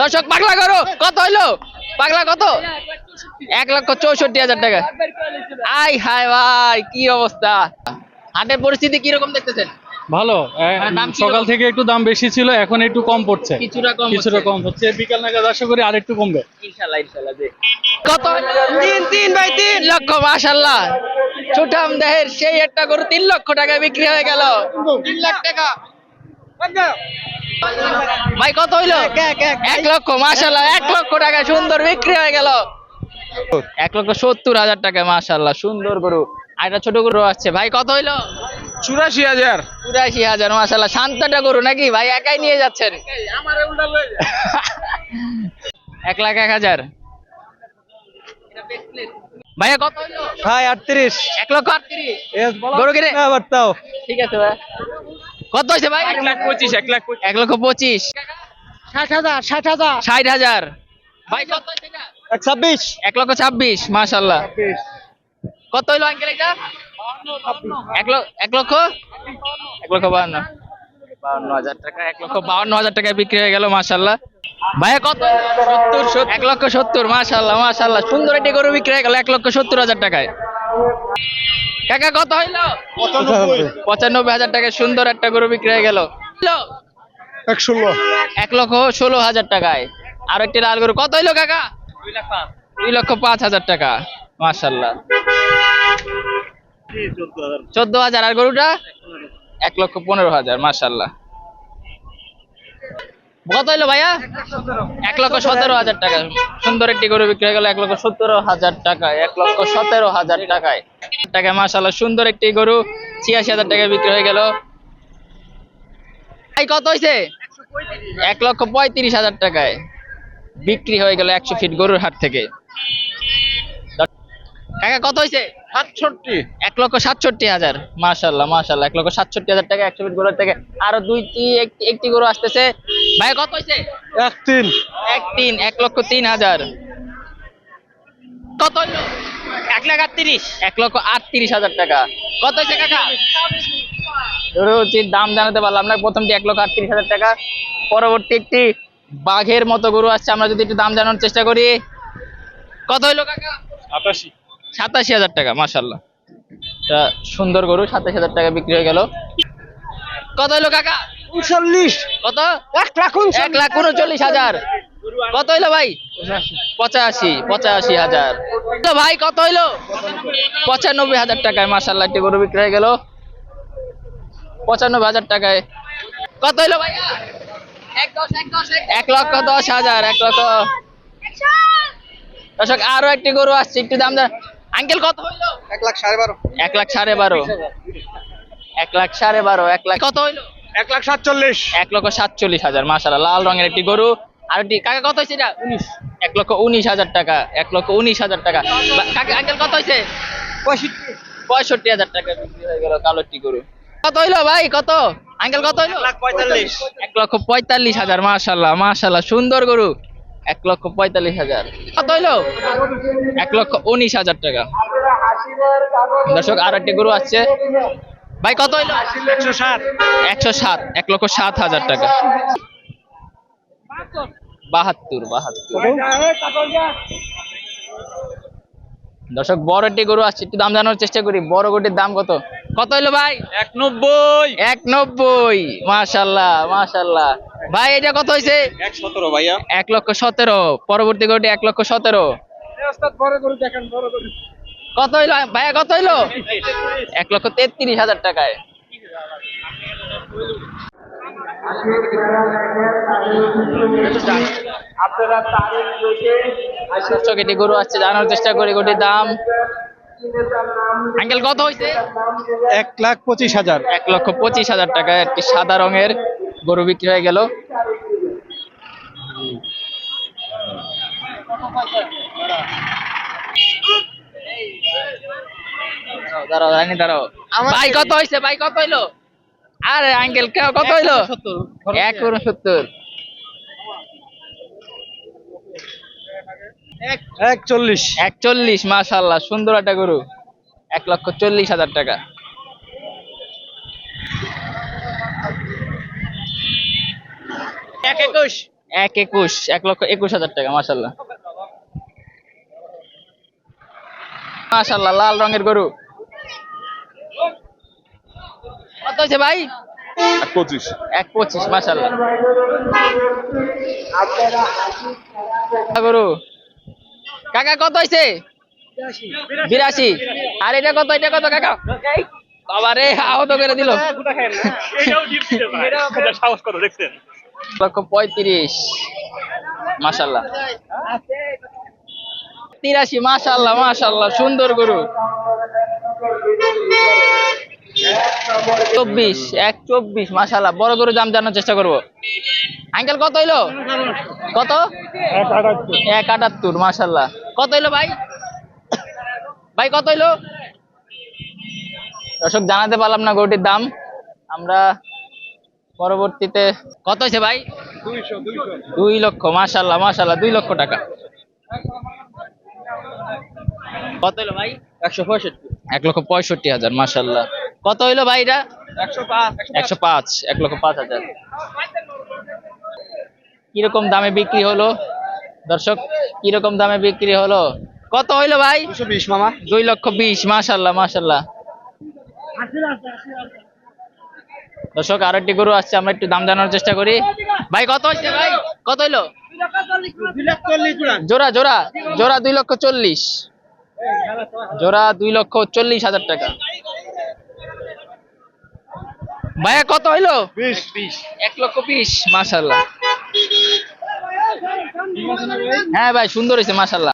দর্শক পাগলা করো কত হইল? পাগলা কত? এক লক্ষ চৌষট্টি হাজার টাকা। আই হায় ভাই কি অবস্থা? হাটের পরিস্থিতি কীরকম দেখতেছেন? ভালো কীরকম? সকাল থেকে একটু দাম বেশি ছিল এখন একটু কম পড়ছে। কিছুটা কম কিছুটা কম হচ্ছে। বিকাল নাগাদ আশা করি আর একটু কমবে। কত? তিন তিন ভাই তিন লক্ষ মাশাল্লাহ। ছুটাম দেহের সেই একটা গরু তিন লক্ষ টাকা বিক্রি হয়ে গেল। তিন লাখ টাকা। ভাই কত হইল? এক লক্ষ মাশাল্লাহ এক লক্ষ টাকা সুন্দর বিক্রি হয়ে গেল। এক লক্ষ সত্তর হাজার টাকা মাশাল্লাহ সুন্দর গরু। আর একটা ছোট গরু আসছে। ভাই কত হইল? চুরাশি হাজার। চুরাশি হাজার মাশাল্লাহ শান্তটা গরু নাকি? ভাই একাই নিয়ে যাচ্ছেন। এক লাখ এক হাজার। ভাইয়া কত হইল? ভাই আটত্রিশ। এক লক্ষ আটত্রিশ। গরু কিনে? ঠিক আছে ভাই। কত হয়েছে ভাই? এক লাখ পঁচিশ এক লাখ এক লক্ষ পঁচিশ। ষাট হাজার ষাট হাজার। ষাট হাজার। ভাই কত? এক ছাব্বিশ। এক লক্ষ ছাব্বিশ মাশাল্লাহ কত হইল আঙ্কেল এটা? এক লক্ষ এক লক্ষ? এক লক্ষ বাহান্ন। বাহান্ন হাজার টাকা এক লক্ষ বাহান্ন হাজার টাকায় বিক্রি হয়ে গেল মাশাল্লাহ ভাইয়া কত? সত্তর এক লক্ষ সত্তর মাশাল্লাহ মাশাল্লাহ সুন্দর একটি গরু বিক্রি হয়ে গেল এক লক্ষ সত্তর হাজার টাকায়। কাকা কত হইল? পঁচানব্বই। হাজার টাকায় সুন্দর একটা গরু বিক্রি হয়ে গেল এক লক্ষ ষোলো হাজার টাকায়। আর একটি লাল গরু। কত হইল কাকা? দুই লক্ষ পাঁচ হাজার টাকা। মাশাল্লাহ চোদ্দ হাজার। আর গরুটা? এক লক্ষ পনেরো হাজার। মাশাল্লাহ কত হইল ভাইয়া? এক লক্ষ সতেরো হাজার টাকা। সুন্দর একটি গরু বিক্রি হয়ে গেল এক লক্ষ সতেরো হাজার টাকায়, এক লক্ষ সতেরো হাজার টাকায়। টাকায় মাশাল্লাহ সুন্দর একটি গরু, ছিয়াশি হাজার টাকায় বিক্রি হয়ে গেল। ভাই, কত হয়েছে এক লক্ষ পঁয়ত্রিশ হাজার টাকায় বিক্রি হয়ে গেল একশো ফিট গরুর হাট থেকে। কাকা কত হয়েছে সাতষট্টি। এক লক্ষ সাতষট্টি হাজার। মাশাল্লাহ মাশাল্লাহ এক লক্ষ সাতষট্টি হাজার টাকা একশো ফিট গরুর থেকে আরও দুইটি একটি গরু আসতেছে। ভাই কত হয়েছে এক তিন এক তিন এক লক্ষ তিন হাজার। কত হইল? এক লাখ আটত্রিশ। এক লক্ষ আটত্রিশ হাজার টাকা। কত হয়েছে কাকা? গরুটির দাম জানাতে পারলাম না। প্রথমটি এক লক্ষ আটত্রিশ হাজার টাকা। পরবর্তী একটি বাঘের মতো গরু আসছে। আমরা যদি একটু দাম জানানোর চেষ্টা করি। কত হইল কাকা? আটাশি। সাতাশি হাজার টাকা মাশাল্লাহ তা সুন্দর গরু সাতাশি হাজার টাকা বিক্রি হয়ে গেল। কত হইল কাকা? উনচল্লিশ। কত? এক লাখ এক লাখ উনচল্লিশ হাজার। কত হইল ভাই? পঁচাশি পঁচাশি হাজার। তো ভাই কত হইল? পঁচানব্বই হাজার টাকায় মাসাল্লাহ একটি গরু বিক্রি হয়ে গেল। পঁচানব্বই হাজার টাকায়। কত হইল ভাই এক লক্ষ দশ হাজার এক লক্ষ। দর্শক আরও একটি গরু আসছে একটু দাম আঙ্কেল কত হইল? এক লাখ সাড়ে বারো। এক লাখ সাড়ে বারো। এক লাখ সাড়ে বারো এক লাখ কত হইল? এক লাখ সাতচল্লিশ। এক লক্ষ সাতচল্লিশ হাজার মাসাল্লাহ লাল রঙের একটি গরু। আর একটি কাকা কত হয়েছে এটা? উনিশ। এক লক্ষ উনিশ হাজার টাকা এক লক্ষ উনিশ হাজার টাকা। কাকা আঙ্কেল কত হয়েছে পঁয়ষট্টি। পঁয়ষট্টি হাজার টাকা বিক্রি হয়ে গেল কালো একটি গরু। কত হইল ভাই কত? আঙ্কেল কত হইল? পঁয়তাল্লিশ। এক লক্ষ পঁয়তাল্লিশ হাজার মাশাল্লাহ মাশাল্লাহ সুন্দর গরু। এক লক্ষ পঁয়তাল্লিশ হাজার। কত হইল এক লক্ষ উনিশ হাজার টাকা। দর্শক আর একটি গরু আসছে। ভাই কত হইল? একশো ষাট। একশো সাত এক লক্ষ সাত হাজার টাকা। বাহাত্তর বাহাত্তর। দর্শক বড় একটি গরু আসছে। একটু দাম জানানোর চেষ্টা করি। বড় গরুটির দাম কত? কত হইল ভাই? এক নব্বই। এক নব্বই। মাশাল্লাহ মাশাল্লাহ। ভাই এটা কত হয়েছে এক ভাইয়া। এক লক্ষ সতেরো। পরবর্তী গরুটি এক লক্ষ সতেরো। বড় করে দেখেন বড় কত হইল? ভাইয়া কত হইল? এক লক্ষ তেত্রিশ হাজার টাকায়। এটি গরু আসছে জানার চেষ্টা করি গরুটির দাম। আঙ্কেল কত হয়েছে এক লাখ পঁচিশ হাজার। এক লক্ষ পঁচিশ হাজার টাকায় একটি সাদা রঙের গরু বিক্রি হয়ে গেল। দাঁড়াও রানী দাঁড়াও ভাই কত হয়েছে ভাই কত হইল? আরে আঙ্কেল কত হইল? এক একচল্লিশ। মাশাল্লাহ সুন্দর একটা গরু। এক লক্ষ চল্লিশ হাজার টাকা। এক একুশ। এক একুশ এক লক্ষ একুশ হাজার টাকা মাসাল্লাহ মাসাল্লাহ লাল রঙের গরু। কত হয়েছে ভাই? পঁচিশ। এক পঁচিশ মাসাল্লাহ গরু কাকা কত হয়েছে? বিরাশি। আর এটা কত এটা কত কাকা? আহত করে দিল। লক্ষ পঁয়ত্রিশ মাসাল্লাহ তিরাশি মাসাল্লাহ মাসাল্লাহ সুন্দর গরু। চব্বিশ এক চব্বিশ মাসাল্লাহ বড় গরু দাম জানার চেষ্টা করব। আঙ্কেল কত হইল? কত? এক আটাত্তর মাসাল্লাহ কত হইল ভাই? ভাই কত হইল? দর্শক জানাতে পারলাম না গরুটির দাম। আমরা পরবর্তীতে কত হয়েছে ভাই? দুই লক্ষ মাশাল্লাহ মাশাল্লাহ দুই লক্ষ টাকা। কত হইল ভাই? একশো পঁয়ষট্টি। এক লক্ষ পঁয়ষট্টি হাজার মাশাল্লাহ কত হইল ভাই এটা একশো পাঁচ এক লক্ষ পাঁচ হাজার। কীরকম দামে বিক্রি হলো? দর্শক কীরকম দামে বিক্রি হলো? কত হইল ভাই? বিশ মামা। দুই লক্ষ বিশ মাশাল্লাহ মাশাল্লাহ দর্শক আরও একটি গরু আসছে আমরা একটু দাম জানার চেষ্টা করি। ভাই কত হচ্ছে ভাই? কত হইল? জোড়া জোড়া জোড়া দুই লক্ষ চল্লিশ। জোড়া দুই লক্ষ চল্লিশ হাজার টাকা। ভাইয়া কত হইল? এক লক্ষ বিশ মাসাল্লাহ হ্যাঁ ভাই সুন্দর হয়েছে মাশাল্লাহ